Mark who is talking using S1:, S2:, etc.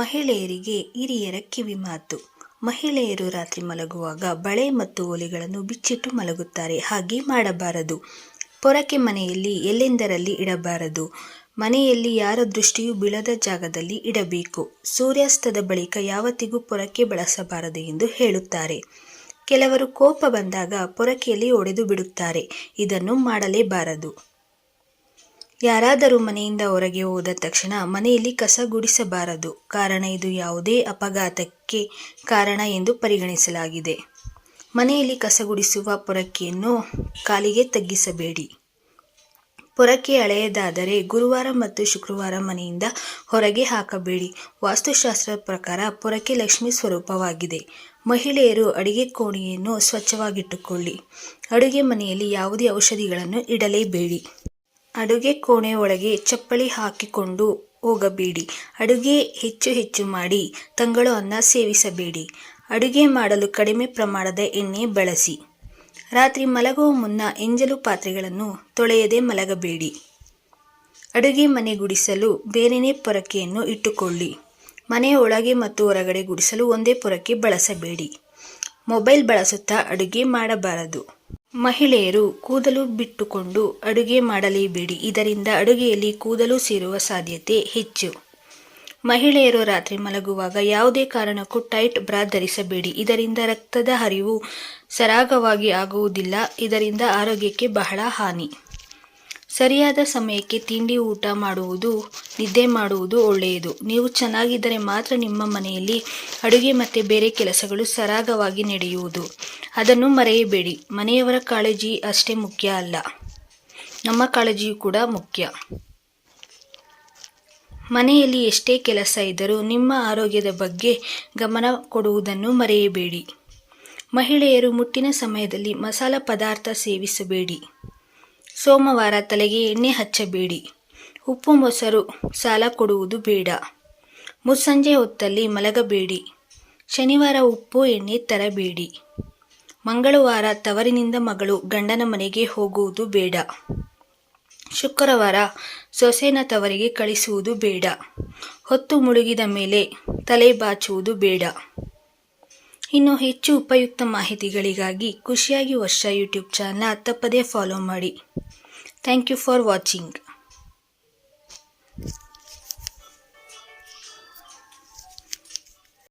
S1: ಮಹಿಳೆಯರಿಗೆ ಹಿರಿಯರ ಕಿವಿಮಾತು ಮಹಿಳೆಯರು ರಾತ್ರಿ ಮಲಗುವಾಗ ಬಳೆ ಮತ್ತು ಓಲೆಗಳನ್ನು ಬಿಚ್ಚಿಟ್ಟು ಮಲಗುತ್ತಾರೆ. ಹಾಗೆ ಮಾಡಬಾರದು. ಪೊರಕೆ ಮನೆಯಲ್ಲಿ ಎಲ್ಲೆಂದರಲ್ಲಿ ಇಡಬಾರದು? ಮನೆಯಲ್ಲಿ ಯಾರ ದೃಷ್ಟಿಯೂ ಬೀಳದ ಜಾಗದಲ್ಲಿ ಇಡಬೇಕು. ಸೂರ್ಯಾಸ್ತದ ಬಳಿಕ ಯಾವತ್ತಿಗೂ ಪೊರಕೆ ಬಳಸಬಾರದು ಎಂದು ಹೇಳುತ್ತಾರೆ. ಕೆಲವರು ಕೋಪ ಬಂದಾಗ ಪೊರಕೆಯಲ್ಲಿ ಒಡೆದು ಬಿಡುತ್ತಾರೆ. ಇದನ್ನು ಮಾಡಲೇಬಾರದು. ಯಾರಾದರೂ ಮನೆಯಿಂದ ಹೊರಗೆ ಹೋದ ತಕ್ಷಣ ಮನೆಯಲ್ಲಿ ಕಸ ಗುಡಿಸಬಾರದು. ಕಾರಣ ಇದು ಯಾವುದೇ ಅಪಘಾತಕ್ಕೆ ಕಾರಣ ಎಂದು ಪರಿಗಣಿಸಲಾಗಿದೆ. ಮನೆಯಲ್ಲಿ ಕಸ ಗುಡಿಸುವ ಪೊರಕೆಯನ್ನು ಕಾಲಿಗೆ ತಗ್ಗಿಸಬೇಡಿ. ಪೊರಕೆ ಹಳೆಯದಾದರೆ ಗುರುವಾರ ಮತ್ತು ಶುಕ್ರವಾರ ಮನೆಯಿಂದ ಹೊರಗೆ ಹಾಕಬೇಡಿ. ವಾಸ್ತುಶಾಸ್ತ್ರದ ಪ್ರಕಾರ ಪೊರಕೆ ಲಕ್ಷ್ಮಿ ಸ್ವರೂಪವಾಗಿದೆ. ಮಹಿಳೆಯರು ಅಡಿಗೆ ಕೋಣೆಯನ್ನು ಸ್ವಚ್ಛವಾಗಿಟ್ಟುಕೊಳ್ಳಿ. ಅಡುಗೆ ಮನೆಯಲ್ಲಿ ಯಾವುದೇ ಔಷಧಿಗಳನ್ನು ಇಡಲೇಬೇಡಿ. ಅಡುಗೆ ಕೋಣೆ ಒಳಗೆ ಚಪ್ಪಲಿ ಹಾಕಿಕೊಂಡು ಹೋಗಬೇಡಿ. ಅಡುಗೆ ಹೆಚ್ಚು ಹೆಚ್ಚು ಮಾಡಿ ತಂಗಳು ಅನ್ನ ಸೇವಿಸಬೇಡಿ. ಅಡುಗೆ ಮಾಡಲು ಕಡಿಮೆ ಪ್ರಮಾಣದ ಎಣ್ಣೆ ಬಳಸಿ. ರಾತ್ರಿ ಮಲಗುವ ಮುನ್ನ ಎಂಜಲು ಪಾತ್ರೆಗಳನ್ನು ತೊಳೆಯದೆ ಮಲಗಬೇಡಿ. ಅಡುಗೆ ಮನೆ ಗುಡಿಸಲು ಬೇರೆಯೇ ಪೊರಕೆಯನ್ನು ಇಟ್ಟುಕೊಳ್ಳಿ. ಮನೆಯ ಒಳಗೆ ಮತ್ತು ಹೊರಗಡೆ ಗುಡಿಸಲು ಒಂದೇ ಪೊರಕೆ ಬಳಸಬೇಡಿ. ಮೊಬೈಲ್ ಬಳಸುತ್ತಾ ಅಡುಗೆ ಮಾಡಬಾರದು. ಮಹಿಳೆಯರು ಕೂದಲು ಬಿಟ್ಟುಕೊಂಡು ಅಡುಗೆ ಮಾಡಲೇಬೇಡಿ. ಇದರಿಂದ ಅಡುಗೆಯಲ್ಲಿ ಕೂದಲು ಸೇರುವ ಸಾಧ್ಯತೆ ಹೆಚ್ಚು. ಮಹಿಳೆಯರು ರಾತ್ರಿ ಮಲಗುವಾಗ ಯಾವುದೇ ಕಾರಣಕ್ಕೂ ಟೈಟ್ ಬ್ರಾ ಧರಿಸಬೇಡಿ. ಇದರಿಂದ ರಕ್ತದ ಹರಿವು ಸರಾಗವಾಗಿ ಆಗುವುದಿಲ್ಲ. ಇದರಿಂದ ಆರೋಗ್ಯಕ್ಕೆ ಬಹಳ ಹಾನಿ. ಸರಿಯಾದ ಸಮಯಕ್ಕೆ ತಿಂಡಿ ಊಟ ಮಾಡುವುದು ನಿದ್ದೆ ಮಾಡುವುದು ಒಳ್ಳೆಯದು. ನೀವು ಚೆನ್ನಾಗಿದ್ದರೆ ಮಾತ್ರ ನಿಮ್ಮ ಮನೆಯಲ್ಲಿ ಅಡುಗೆ ಮತ್ತು ಬೇರೆ ಕೆಲಸಗಳು ಸರಾಗವಾಗಿ ನಡೆಯುವುದು. ಅದನ್ನು ಮರೆಯಬೇಡಿ. ಮನೆಯವರ ಕಾಳಜಿ ಅಷ್ಟೇ ಮುಖ್ಯ ಅಲ್ಲ. ನಮ್ಮ ಕಾಳಜಿಯೂ ಕೂಡ ಮುಖ್ಯ. ಮನೆಯಲ್ಲಿ ಎಷ್ಟೇ ಕೆಲಸ ಇದ್ದರೂ ನಿಮ್ಮ ಆರೋಗ್ಯದ ಬಗ್ಗೆ ಗಮನ ಕೊಡುವುದನ್ನು ಮರೆಯಬೇಡಿ. ಮಹಿಳೆಯರು ಮುಟ್ಟಿನ ಸಮಯದಲ್ಲಿ ಮಸಾಲ ಪದಾರ್ಥ ಸೇವಿಸಬೇಡಿ. ಸೋಮವಾರ ತಲೆಗೆ ಎಣ್ಣೆ ಹಚ್ಚಬೇಡಿ. ಉಪ್ಪು ಮೊಸರು ಸಾಲ ಕೊಡುವುದು ಬೇಡ. ಮುಸ್ಸಂಜೆ ಹೊತ್ತಲ್ಲಿ ಮಲಗಬೇಡಿ. ಶನಿವಾರ ಉಪ್ಪು, ಎಣ್ಣೆ ತರಬೇಡಿ. ಮಂಗಳವಾರ ತವರಿನಿಂದ ಮಗಳು ಗಂಡನ ಮನೆಗೆ ಹೋಗುವುದು ಬೇಡ. ಶುಕ್ರವಾರ ಸೊಸೆನ ತವರಿಗೆ ಕಳಿಸುವುದು ಬೇಡ. ಹೊತ್ತು ಮುಳುಗಿದ ಮೇಲೆ ತಲೆ ಬಾಚುವುದು ಬೇಡ. ಇನ್ನು ಹೆಚ್ಚು ಉಪಯುಕ್ತ ಮಾಹಿತಿಗಳಿಗಾಗಿ ಖುಷಿಯಾಗಿ ವರ್ಷ ಯೂಟ್ಯೂಬ್ ಚಾನಲ್ನ ತಪ್ಪದೇ ಫಾಲೋ ಮಾಡಿ. Thank you for watching.